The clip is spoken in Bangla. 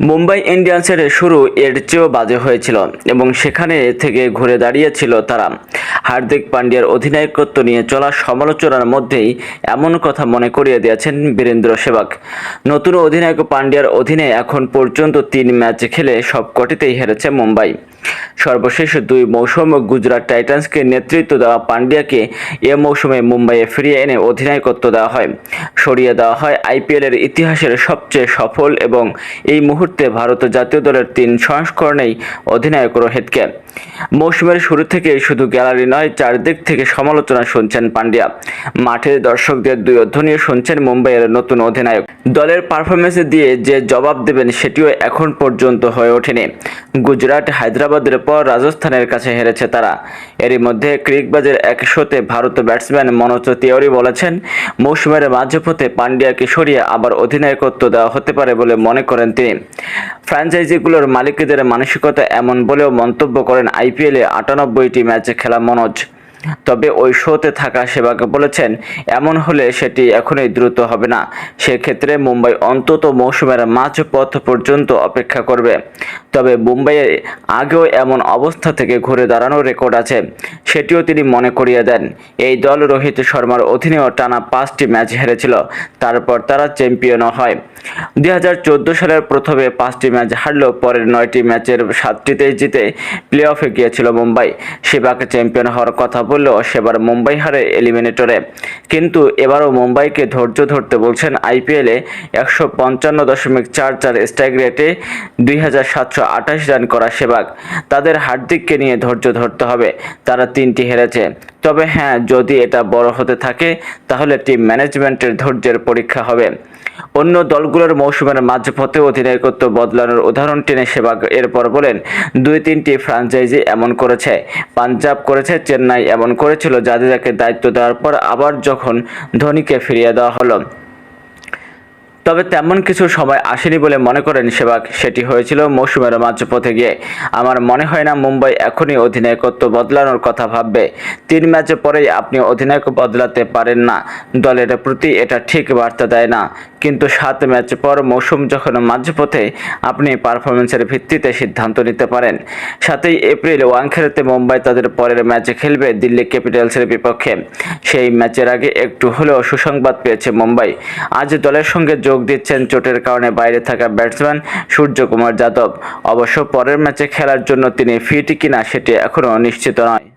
মুম্বাই ইন্ডিয়ান্সের শুরু এর চেয়েও বাজে হয়েছিল এবং সেখানে থেকে ঘুরে দাঁড়িয়েছিল তারা। হার্দিক পান্ডিয়ার অধিনায়কত্ব নিয়ে চলা সমালোচনার মধ্যেই এমন কথা মনে করিয়ে দিয়েছেন বীরেন্দ্র সেবাগ। নতুন অধিনায়ক পান্ডিয়ার অধীনে এখন পর্যন্ত তিন ম্যাচ খেলে সবকটিতেই হেরেছে মুম্বাই। সর্বশেষ দুই মৌসুম গুজরাট টাইটান্সকে নেতৃত্ব দেওয়া পান্ডিয়াকে এ মৌসুমে মুম্বাইয়ে ফিরিয়ে এনে অধিনায়কত্ব দেওয়া হয়। সরিয়ে দেওয়া হয় আইপিএলের ইতিহাসের সবচেয়ে সফল এবং এই মুহূর্তে ভারত জাতীয় দলের তিন সংস্করণেই অধিনায়ক রোহিতকে। মৌসুমের শুরু থেকেই শুধু গ্যালারি নয় চারদিক থেকে সমালোচনা শুনছেন পান্ডিয়া মাঠের দর্শকদের দুই অধ্যনীয় শুনছেন মুম্বাইয়ের নতুন অধিনায়ক। দলের পারফরমেন্স দিয়ে যে জবাব দেবেন সেটিও এখন পর্যন্ত হয়ে ওঠেনি। গুজরাট হায়দ্রাবাদের পর রাজস্থানের কাছে হেরেছে তারা। এরই মধ্যে ক্রিকবাজের এক শোতে ভারত ব্যাটসম্যান মনোজ তিওয়ারি বলেছেন, মৌসুমের মাঝপথে পান্ডিয়াকে সরিয়ে আবার অধিনায়কত্ব দেওয়া হতে পারে বলে মনে করেন তিনি। ফ্র্যাঞ্চাইজিগুলোর মালিকদের মানসিকতা এমন বলেও মন্তব্য করেন আইপিএলে আটানব্বইটি ম্যাচে খেলা মনোজ। তবে ওই শোতে থাকা সেবাকে বলেছেন, এমন হলে সেটি এখনই দ্রুত হবে না। সেক্ষেত্রে মুম্বাই অন্তত মৌসুমের মাঝপথ পর্যন্ত অপেক্ষা করবে। তবে মুম্বাইয়ে আগেও এমন অবস্থা থেকে ঘুরে দাঁড়ানোর রেকর্ড আছে। সেটিও তিনি মনে করিয়ে দেন। এই দল রোহিত শর্মার অধীনেও টানা পাঁচটি ম্যাচ হেরেছিল, তারপর তারা চ্যাম্পিয়নও হয়। দুই হাজার চোদ্দ সালের প্রথমে পাঁচটি ম্যাচ হারলেও পরের নয়টি ম্যাচের সাতটিতেই জিতে প্লে অফে গিয়েছিল মুম্বাই। সেবাকে চ্যাম্পিয়ন হওয়ার কথা বললেও সেবার মুম্বাই হারে এলিমিনেটরে। কিন্তু এবারও মুম্বাইকে ধৈর্য ধরতে বলছেন আইপিএলে একশো পঞ্চান্ন দশমিক চার চার স্ট্রাইক রেটে দুই হাজার সাতশো আঠাশ রান করা সেবাক তাদের হার্দিককে নিয়ে ধৈর্য ধরতে হবে। তারা তিনটি হেরেছে। তবে হ্যাঁ যদি এটা বড় হতে থাকে, তাহলে টিম ম্যানেজমেন্টের ধৈর্যের পরীক্ষা হবে। অন্য দলগুলোর মৌসুমের মাঝপথে অধিনায়কত্ব বদলানোর উদাহরণ টেনে সেবাগ এরপর বলেন, দুই তিনটি ফ্রাঞ্চাইজি এমন করেছে। পাঞ্জাব করেছে, চেন্নাই এমন করেছিল, জাদেজাকে দায়িত্ব দেওয়ার পর আবার যখন ধোনিকে ফিরিয়ে দেওয়া হলো। তবে তেমন কিছু সময় আসেনি বলে মনে করেন সেবাগ সেটি হয়েছিল মৌসুমের মাঝপথে গিয়ে। আমার মনে হয় না মুম্বাই এখনই অধিনায়কত্ব বদলানোর কথা ভাববে। তিন ম্যাচে পরেই আপনি অধিনায়ক বদলাতে পারেন না। দলের প্রতি এটা ঠিক বার্তা দেয় না। কিন্তু সাত ম্যাচ পর মৌসুম যখন মাঝপথে, আপনি পারফরমেন্সের ভিত্তিতে সিদ্ধান্ত নিতে পারেন। সাতই এপ্রিল ওয়াংখেড়েতে মুম্বাই তাদের পরের ম্যাচে খেলবে দিল্লি ক্যাপিটালসের বিপক্ষে। সেই ম্যাচের আগে একটু হলেও সুসংবাদ পেয়েছে মুম্বাই। আজ দলের সঙ্গে যোগ দিচ্ছেন চোটের কারণে বাইরে থাকা ব্যাটসম্যান সূর্যকুমার যাদব। অবশ্য পরের ম্যাচে খেলার জন্য তিনি ফিট কিনা সেটি এখনও নিশ্চিত নয়।